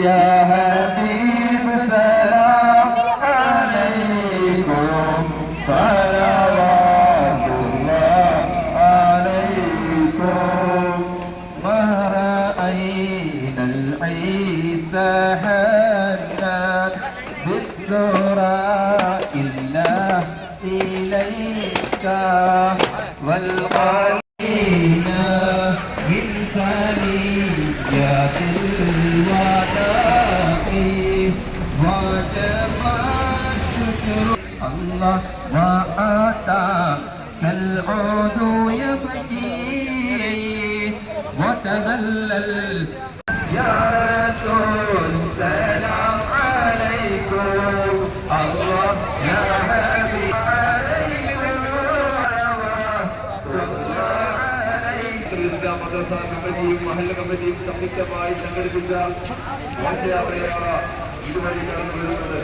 يا حبيب سلام عليكم. صلوات الله عليكم. ما العيسى هنا بالسرى إلا إليك. والقلب من ثنيات الوالد الشكر الله وآتاك العود يبكي وتذلل يا رسول سلام عليكم الله يا മഹാനഗര മദ്രസ കമ്മിറ്റിയും മഹൽ കമ്മിറ്റിയും സംയുക്തമായി സംഘടിപ്പിച്ച ഘോഷയാത്രയാണ് ഇതുവഴി കടന്നു വരുന്നത്